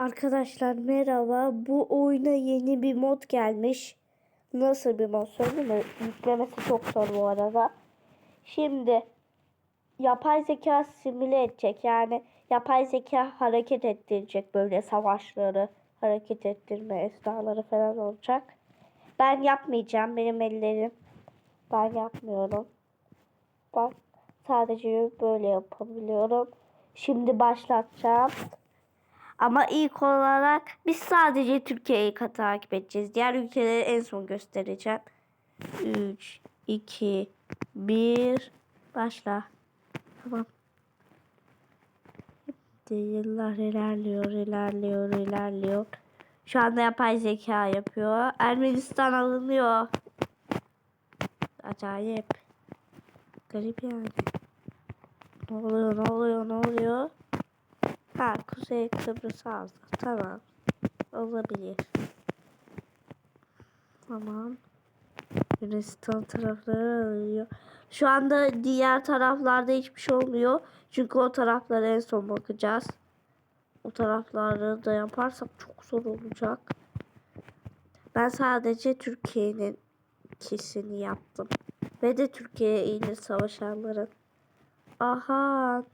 Arkadaşlar merhaba. Bu oyuna yeni bir mod gelmiş. Nasıl bir mod söyleyeyim mi? Yüklemesi çok zor bu arada. Şimdi yapay zeka simüle edecek. Yani yapay zeka hareket ettirecek böyle savaşları hareket ettirme esnaları falan olacak. Ben yapmayacağım. Benim ellerim. Ben yapmıyorum. Ben sadece böyle yapabiliyorum. Şimdi başlatacağım. Ama ilk olarak biz sadece Türkiye'yi takip edeceğiz. Diğer ülkeleri en son göstereceğim. 3, 2, 1, başla. Tamam. Şimdi yıllar ilerliyor, ilerliyor, ilerliyor. Şu anda yapay zeka yapıyor. Ermenistan alınıyor. Acayip. Garip yani. Ne oluyor, ne oluyor, ne oluyor? Ha, Kuzey Kıbrıs aldı. Tamam. Olabilir. Tamam. Yunanistan tarafları alıyor. Şu anda diğer taraflarda hiçbir şey olmuyor. Çünkü o taraflara en son bakacağız. O tarafları da yaparsak çok zor olacak. Ben sadece Türkiye'nin ikisini yaptım. Ve de Türkiye'ye iyidir savaşanların. Aha.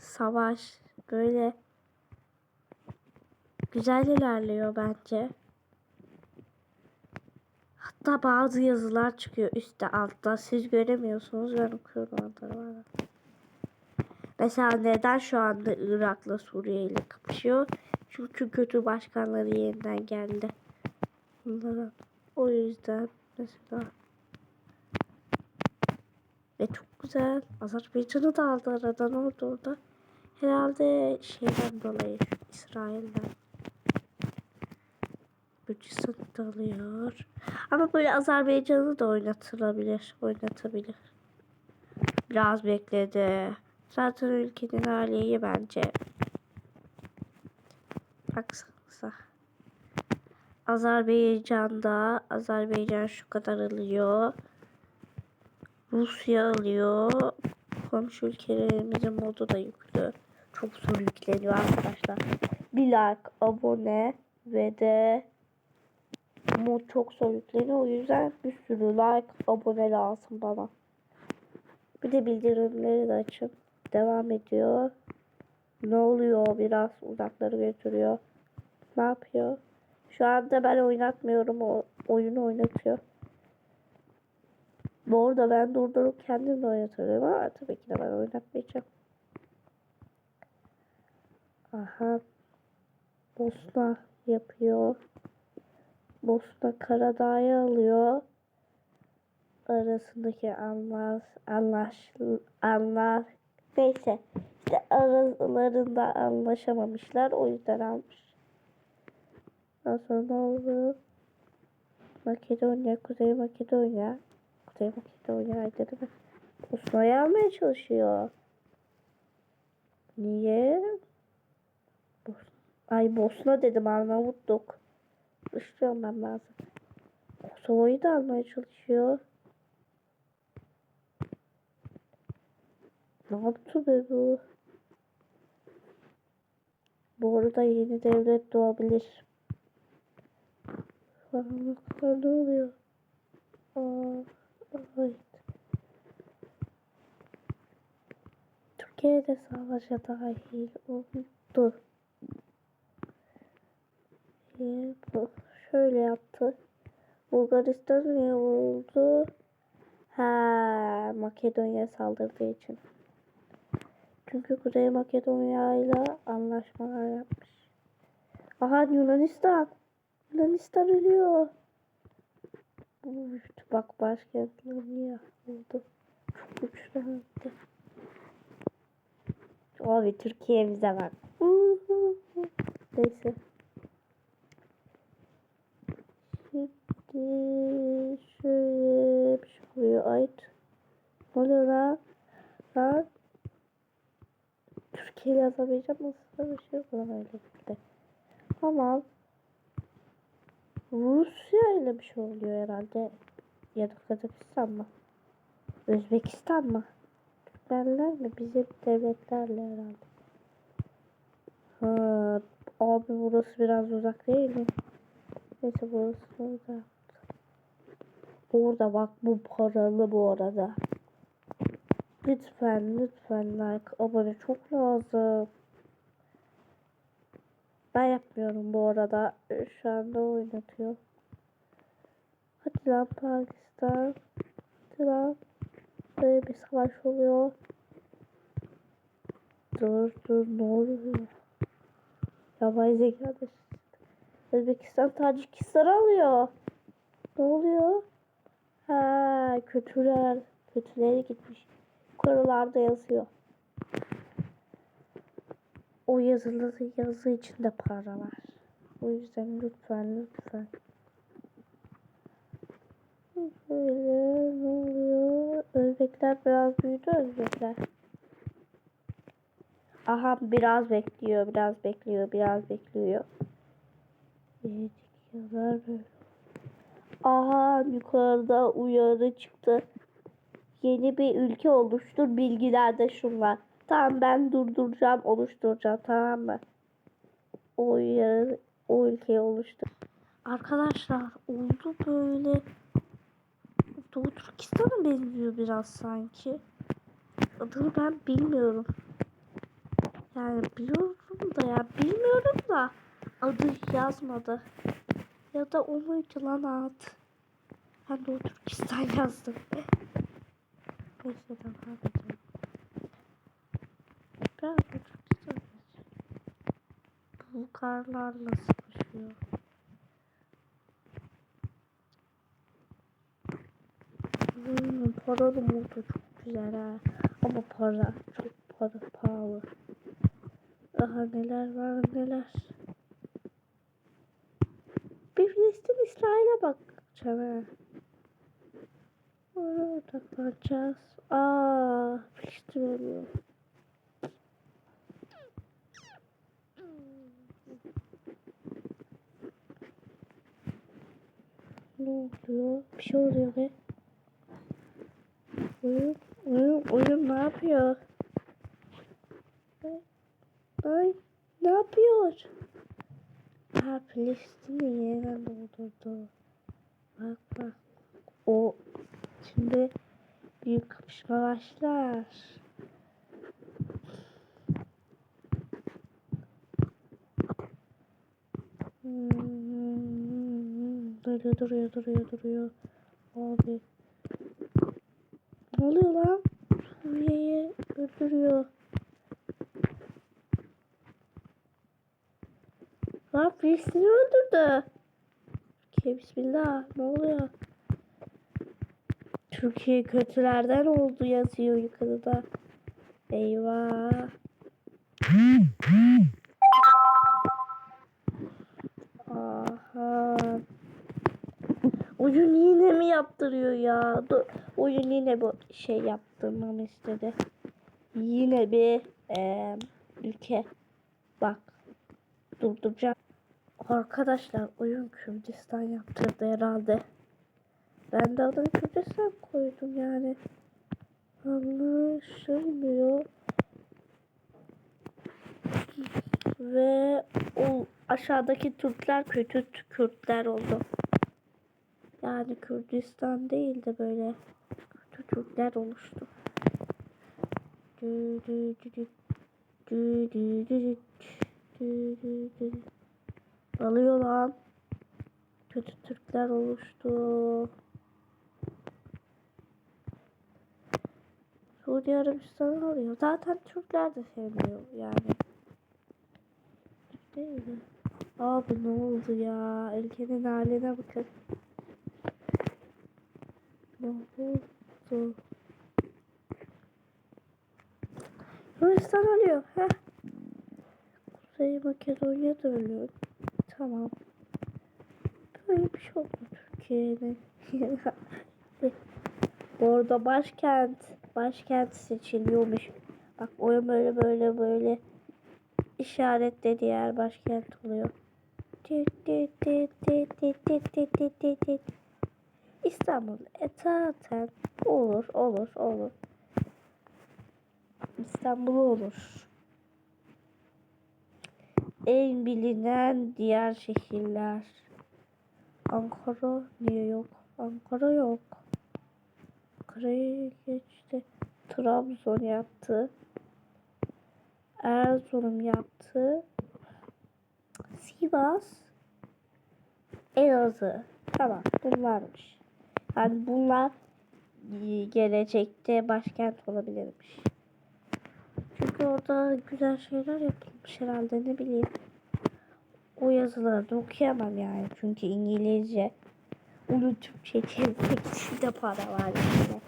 Savaş böyle güzel ilerliyor bence. Hatta bazı yazılar çıkıyor üstte altta. Siz göremiyorsunuz ben okuyorum onları. Mesela neden şu anda Irak'la Suriye ile kapışıyor? Çünkü kötü başkanları yeniden geldi. Bunlara. O yüzden mesela. Ve çok güzel. Azerbaycan'ı da aldı aradan oldu orada. Herhalde şeyden dolayı İsrail'den. Gürcistan'ı da alıyor. Ama böyle Azerbaycan'ı da oynatılabilir. Oynatabilir. Biraz bekledi. Zaten ülkenin hali iyi bence. Baksanıza. Azerbaycan'da Azerbaycan şu kadar alıyor. Rusya alıyor. Komşu ülkelerimizin modu da yüklü. Çok zor yükleniyor arkadaşlar. Bir like, abone ve de mod çok zor yükleniyor. O yüzden bir sürü like, abone lazım bana. Bir de bildirimleri de açın. Devam ediyor. Ne oluyor? Biraz uzakları götürüyor. Ne yapıyor? Şu anda ben oynatmıyorum. O oyunu oynatıyor. Bu arada ben durdurup kendim de oynatıyorum ama tabii ki de ben oynatmayacağım. Aha. Bosna yapıyor. Bosna Karadağ'ı alıyor. Arasındaki anlaş, anlaş, anlaş, neyse işte aralarında anlaşamamışlar o yüzden almış. Daha sonra ne oldu? Makedonya, Kuzey Makedonya. Kuzey Makedonya aydırı mı? Bosna'yı almaya çalışıyor. Niye? Ay Bosna dedim Arnavutluk. Işlıyorum ben bazen. Kosova'yı da almaya çalışıyor. Ne yaptı be bu? Bu arada yeni devlet doğabilir. Karanlıklar ne oluyor? Aa, evet. Türkiye de savaşa dahil oldu. Ee, bu şöyle yaptı. Bulgaristan ne oldu? Ha, Makedonya saldırdığı için. Çünkü Kuzey Makedonya ile anlaşmalar yapmış. Aha Yunanistan. Yunanistan ölüyor. Uf, bak başkentleri oldu. Çok güçlendi. Abi Türkiye'mize bak. Neyse. Şimdi şöyle bir şey oluyor. Ait. Ne oluyor lan? Lan. Türkiye ile Azerbaycan nasıl bir şey yok lan öyle bir de. Ama Rusya ile bir şey oluyor herhalde. Ya da Kazakistan mı? Özbekistan mı? Türkmenler mi? Bizim devletlerle herhalde. Ha, abi burası biraz uzak değil mi? Neyse burası orada. Orada bak bu paralı bu arada. Lütfen lütfen like abone çok lazım. Ben yapmıyorum bu arada. Şu anda oynatıyor. Hadi lan Pakistan. Hadi lan. Böyle bir savaş oluyor. Dur dur ne oluyor? Yapay zeka Özbekistan Tacikistan'ı alıyor. Ne oluyor? Ha kötüler. Kötüleri gitmiş. Yukarılarda yazıyor. O yazılı yazı içinde para var. O yüzden lütfen lütfen. Böyle ne oluyor? Özbekler biraz büyüdü Özbekler. Aha biraz bekliyor, biraz bekliyor, biraz bekliyor. Yazar böyle. Aha yukarıda uyarı çıktı. Yeni bir ülke oluştur. Bilgilerde şunlar. Tamam ben durduracağım, oluşturacağım tamam mı? O uyarı, o ülkeyi oluştur. Arkadaşlar oldu böyle. Doğu Türkistan'a benziyor biraz sanki. Adını ben bilmiyorum. Yani biliyorum da ya bilmiyorum da adı yazmadı. Ya da o muydu lan ad? Ben Doğu Türkistan yazdım. Neyse devam edelim. Biraz Doğu Türkistan yazıyor. Bulgarlarla sıkışıyor. Hmm, paralı moda çok güzel ha. Ama para çok para pahalı. Daha neler var neler. Bir Filistin İsrail'e bakacağım ha. Orada bakacağız. Aa, Filistin ölüyor. Ne oluyor? Bir şey oluyor be. Oyun, oyun, oyun ne yapıyor? Ay ne yapıyor? Ha Filistin'i yeniden doldurdu. Bak bak. O şimdi büyük kapışma başlar. Hmm, duruyor duruyor duruyor duruyor. Abi. Ne oluyor lan? Suriye'yi öldürüyor. Lan Filistin'i öldürdü. Türkiye bismillah. Ne oluyor? Türkiye kötülerden oldu yazıyor yukarıda. Eyvah. Aha. Oyun yine mi yaptırıyor ya? Dur. Oyun yine bu şey yaptırmamı istedi. Yine bir eee, ülke. Bak. Durduracağım. Arkadaşlar oyun Kürdistan yaptırdı herhalde. Ben de adını Kürdistan koydum yani. Anlaşılmıyor. Ve o aşağıdaki Türkler kötü Kürtler oldu. Yani Kürdistan değil de böyle kötü Türkler oluştu. Dü dü. Dü dü dü dü. Dü dü dü dü. Alıyor lan. Kötü Türkler oluştu. Suudi Arabistan alıyor. Zaten Türkler de sevmiyor yani. Değil mi? Abi ne oldu ya? Ülkenin haline bakın. Ne oldu? Yunanistan ölüyor. Heh. Kuzey Makedonya da ölüyor. Tamam. Böyle bir şey oldu Türkiye'nin. Orada başkent. Başkent seçiliyormuş. Bak oyun böyle böyle böyle işaretle diğer başkent oluyor. İstanbul e, zaten olur olur olur. İstanbul olur en bilinen diğer şehirler. Ankara niye yok? Ankara yok. Ankara'yı geçti. Trabzon yaptı. Erzurum yaptı. Sivas. Elazığ. Tamam bunlarmış. Yani bunlar e, gelecekte başkent olabilirmiş. Çünkü orada güzel şeyler yapılmış herhalde ne bileyim. O yazıları da okuyamam yani. Çünkü İngilizce. Onu Türkçe çevirmek için de para var yani.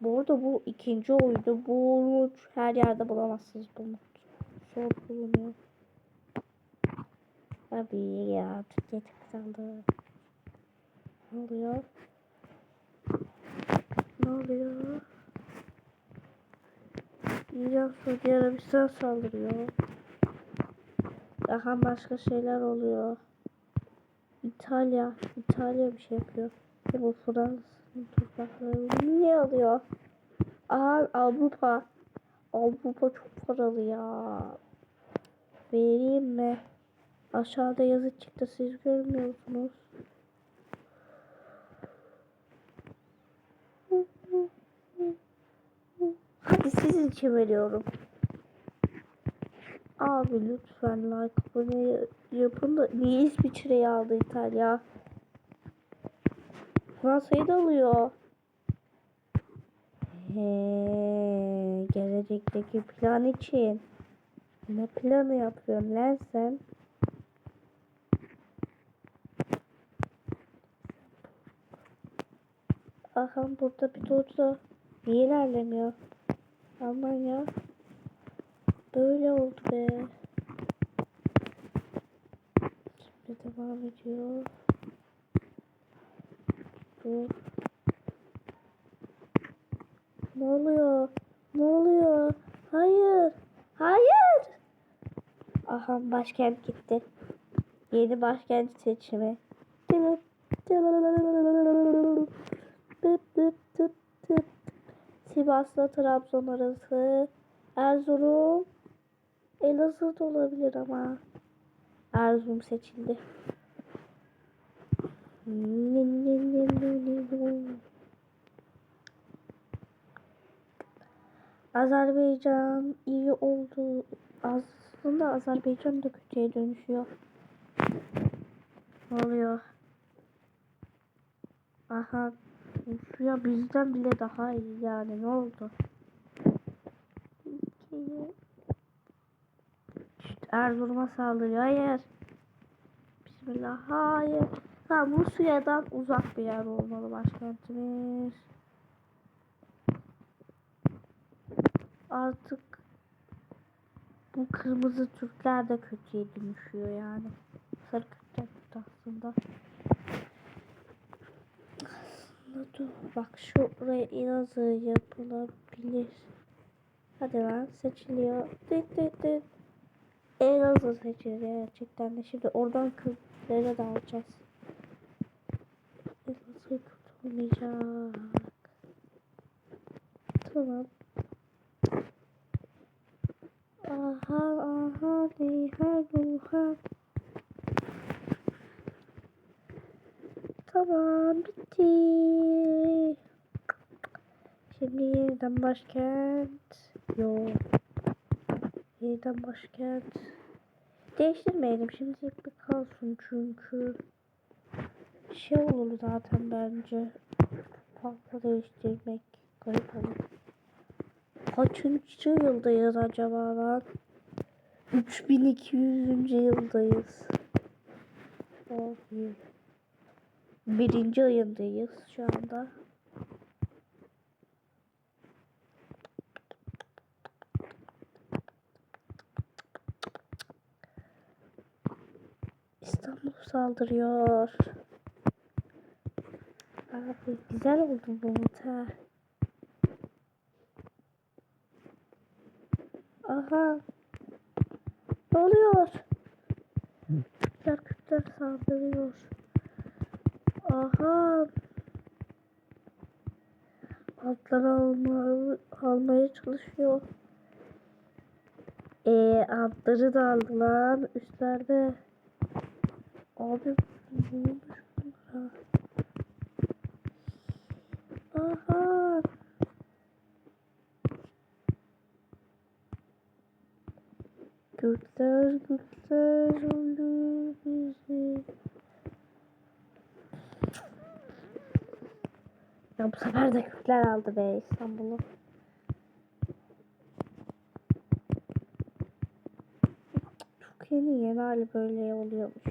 Bu arada bu ikinci oydu. Bunu her yerde bulamazsınız bu mod. Zor bulunuyor. Abi ya Türkiye tıklandı. Ne oluyor? Ne oluyor? İran Suudi Arabistan saldırıyor. Daha başka şeyler oluyor. İtalya, İtalya bir şey yapıyor. Ve bu Fransa'nın toprakları ne alıyor? Aha Avrupa. Avrupa çok paralı ya. Vereyim mi? Aşağıda yazı çıktı siz görmüyorsunuz. Hadi sizin için veriyorum. Abi lütfen like abone yapın da niye İsviçre'yi aldı İtalya? Fransa'yı da alıyor. He, gelecekteki plan için. Ne planı yapıyorsun lan sen? Aha burada bir durdu. Niye ilerlemiyor? Aman ya. Böyle oldu be. Şimdi devam ediyor. Dur. Ne oluyor? Ne oluyor? Hayır. Hayır. Aha başkent gitti. Yeni başkent seçimi. Tıp tıp Sivas'la Trabzon arası. Erzurum. Elazığ da olabilir ama. Erzurum seçildi. Azerbaycan iyi oldu. Aslında Azerbaycan da kötüye dönüşüyor. Ne oluyor? Aha. Ya bizden bile daha iyi yani ne oldu? İşte Erzurum'a saldırıyor. Hayır. Bismillah. Hayır. Tamam bu suyadan uzak bir yer olmalı başkentimiz. Artık bu kırmızı Türkler de kötüye dönüşüyor yani. Sarı Türkler aslında. Dur bak şuraya Elazığ yapılabilir. Hadi lan seçiliyor. Dıt dıt dıt. Elazığ seçiliyor gerçekten de. Şimdi oradan Kürtlere dağılacağız. Elazığ kurtulmayacak. Tamam. Aha aha liha ruha. Tamam bitti. Şimdi yeniden başkent. Yok. Yeniden başkent. Değiştirmeyelim. Şimdi bir kalsın çünkü. Şey olur zaten bence. Fazla değiştirmek garip olur. Kaçıncı yıldayız acaba lan? 3200. yıldayız. Oh, iyi. Birinci ayındayız şu anda. İstanbul saldırıyor. Abi güzel oldu bu muta. Aha. Ne oluyor? Kürtler saldırıyor. Aha. Altları alma, almaya çalışıyor. Ee, altları da aldı lan. Üstlerde. Abi ne olmuş bunlara? Aha. Gürtler gürtler olur bizi. Ya bu sefer de Kürtler aldı be İstanbul'u. Çok yeni yeni hali böyle oluyormuş.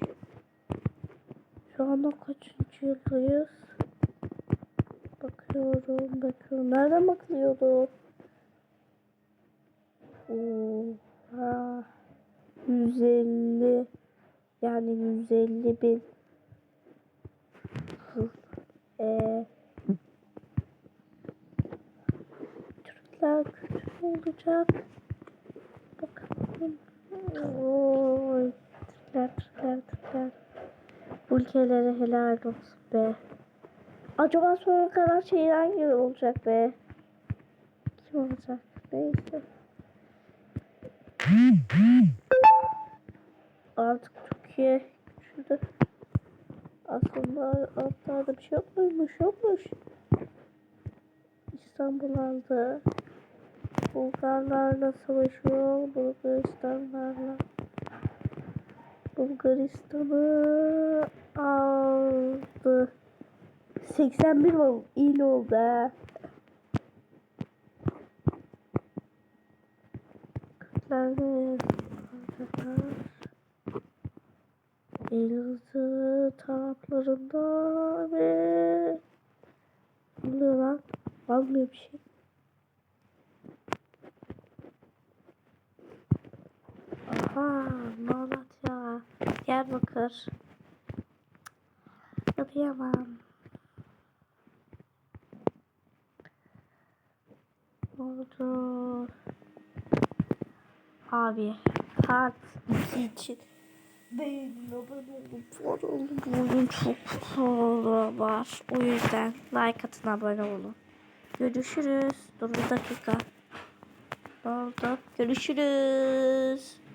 Şu anda kaçıncı yıldayız? Bakıyorum, bakıyorum. Nereden bakılıyordu? Oha. 150 yani 150 bin. Eee Türkler kötü olacak. Bakalım. Oy. Türkler, Türkler, Türkler. Bu ülkelere helal olsun be. Acaba sonra kadar şey hangi olacak be? Kim olacak? Neyse. Artık Türkiye güçlü. Aslında altlarda bir şey yok muymuş? Yokmuş. İstanbul aldı. Bulgarlarla savaşıyor. Bulgaristanlarla. Bulgaristan'ı aldı. 81 ol, il oldu ha. Alacaklar. Elazığ taraflarında ve ne lan? Almıyor bir şey. Aha, Malatya, Diyarbakır. Adıyaman. Ordu. Abi, kart için beğenin abone olun for olun. Bu oyun çok pahalı var. O yüzden like atın abone olun. Görüşürüz. Dur bir dakika. Ne oldu? Görüşürüz.